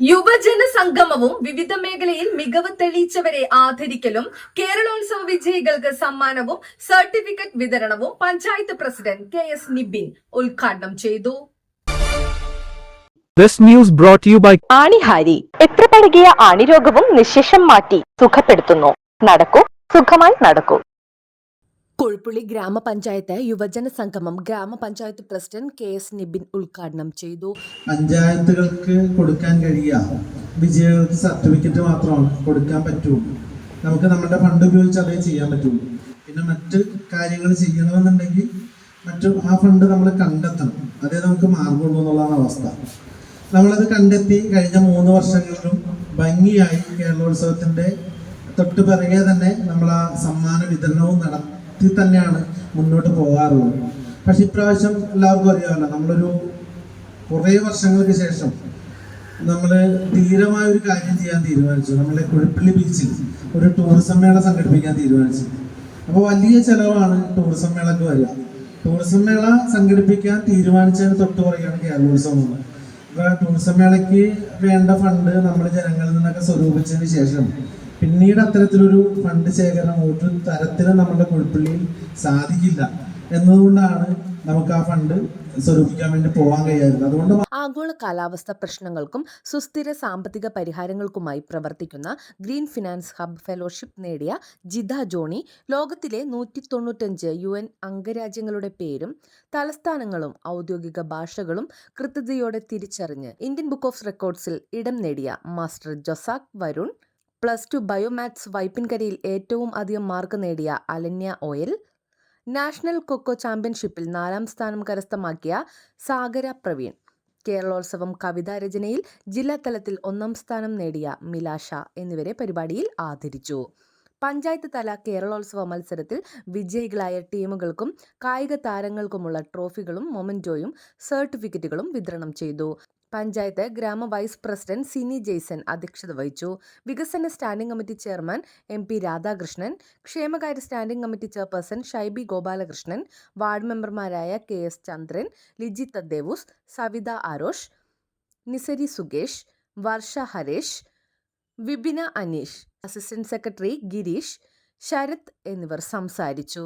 യുവജന സംഗമവും വിവിധ മേഖലയിൽ മികവ് തെളിയിച്ചവരെ ആദരിക്കലും കേരളോത്സവ വിജയികൾക്ക് സമ്മാനവും സർട്ടിഫിക്കറ്റ് വിതരണവും panchayat president K S Nibin ഉദ്ഘാടനം ചെയ്തു. This news brought to you by ആണിഹാരി. എത്ര പഴകിയ ആണിരോഗവും നിശേഷം മാറ്റി സുഖപ്പെടുത്തുന്നു. നടക്കൂ സുഖമായി നടക്കൂ. കൊഴുപ്പുള്ളി ഗ്രാമപഞ്ചായത്ത് യുവജന സംഗമം ഗ്രാമപഞ്ചായത്ത് പ്രസിഡന്റ് കെ എസ് നിബിൻ ഉദ്ഘാടനം ചെയ്തു. പഞ്ചായത്തുകൾക്ക് കൊടുക്കാൻ കഴിയുക വിജയികൾക്ക് സർട്ടിഫിക്കറ്റ് മാത്രമാണ് കൊടുക്കാൻ പറ്റുള്ളൂ നമുക്ക് നമ്മുടെ ഫണ്ട് ഉപയോഗിച്ച് അതേ ചെയ്യാൻ പറ്റുള്ളൂ പിന്നെ മറ്റ് കാര്യങ്ങൾ ചെയ്യണമെന്നുണ്ടെങ്കിൽ മറ്റു ആ ഫണ്ട് നമ്മൾ കണ്ടെത്തണം. അതേ നമുക്ക് മാർഗമുള്ളൂ എന്നുള്ളതാണ് അവസ്ഥ. നമ്മളത് കണ്ടെത്തി കഴിഞ്ഞ മൂന്ന് വർഷങ്ങളിലും ഭംഗിയായി കേരളോത്സവത്തിന്റെ തൊട്ട് പിറകെ തന്നെ നമ്മൾ ആ സമ്മാന വിതരണവും നടത്തി തന്നെയാണ് മുന്നോട്ട് പോകാറുള്ളത്. പക്ഷെ ഇപ്രാവശ്യം എല്ലാവർക്കും അറിയാമല്ലോ നമ്മളൊരു കുറേ വർഷങ്ങൾക്ക് ശേഷം നമ്മൾ ധീരമായ ഒരു കാര്യം ചെയ്യാൻ തീരുമാനിച്ചു. നമ്മളെ കുഴപ്പള്ളി ബീച്ചിൽ ഒരു ടൂറിസം മേള സംഘടിപ്പിക്കാൻ തീരുമാനിച്ചു. അപ്പോൾ വലിയ ചെലവാണ് ടൂറിസം മേളക്ക് വരിക. ടൂറിസം മേള സംഘടിപ്പിക്കാൻ തീരുമാനിച്ചതിന് തൊട്ട് പറയുകയാണ് കേരളോത്സവം എന്ന് ടൂറിസം മേളയ്ക്ക് വേണ്ട ഫണ്ട് നമ്മൾ ജനങ്ങളിൽ നിന്നൊക്കെ സ്വരൂപിച്ചതിന് ശേഷം പിന്നീട് അത്തരത്തിലൊരു ഫണ്ട് ശേഖരണം ഒരു തരത്തിലും നമ്മുടെ കുഴപ്പള്ളിയിൽ സാധിക്കില്ല. എന്നതുകൊണ്ടാണ് നമുക്ക് ആ ഫണ്ട് സ്വരൂപിക്കാൻ വേണ്ടി പോകാൻ കഴിയാതിരുന്നത്. അതുകൊണ്ട് ആഗോള കാലാവസ്ഥ പ്രശ്നങ്ങൾക്കും സുസ്ഥിര സാമ്പത്തിക പരിഹാരങ്ങൾക്കുമായി പ്രവർത്തിക്കുന്ന ഗ്രീൻ ഫിനാൻസ് ഹബ് ഫെലോഷിപ്പ് നേടിയ ജിത ജോണി ലോകത്തിലെ നൂറ്റി തൊണ്ണൂറ്റഞ്ച് യു എൻ അംഗരാജ്യങ്ങളുടെ പേരും തലസ്ഥാനങ്ങളും ഔദ്യോഗിക ഭാഷകളും കൃത്യതയോടെ തിരിച്ചറിഞ്ഞ് ഇന്ത്യൻ ബുക്ക് ഓഫ് റെക്കോർഡ്സിൽ ഇടം നേടിയ master Josak Varun plus two biomaths വൈപ്പിൻകരയിൽ ഏറ്റവും അധികം മാർക്ക് നേടിയ അലന്യ ഓയൽ നാഷണൽ കൊക്കോ ചാമ്പ്യൻഷിപ്പിൽ നാലാം സ്ഥാനം കരസ്ഥമാക്കിയ സാഗര പ്രവീൺ കേരളോത്സവം കവിതാ രചനയിൽ ജില്ലാതലത്തിൽ ഒന്നാം സ്ഥാനം നേടിയ മിലാഷ എന്നിവരെ പരിപാടിയിൽ ആദരിച്ചു. പഞ്ചായത്ത് തല കേരളോത്സവ മത്സരത്തിൽ വിജയികളായ ടീമുകൾക്കും കായിക താരങ്ങൾക്കുമുള്ള ട്രോഫികളും മൊമന്റോയും സർട്ടിഫിക്കറ്റുകളും വിതരണം ചെയ്തു. പഞ്ചായത്ത് ഗ്രാമ വൈസ് പ്രസിഡന്റ് സിനി ജെയ്സൺ അധ്യക്ഷത വഹിച്ചു. വികസന standing committee chairman M P Radhakrishnan ക്ഷേമകാര്യ standing committee chairperson Shaibi Gopalakrishnan ward മെമ്പർമാരായ K S Chandran Liji Thaddeus Savitha Arosh Nisari Sukesh Varsha Haresh Vibina Aneesh assistant secretary Gireesh Sarath എന്നിവർ സംസാരിച്ചു.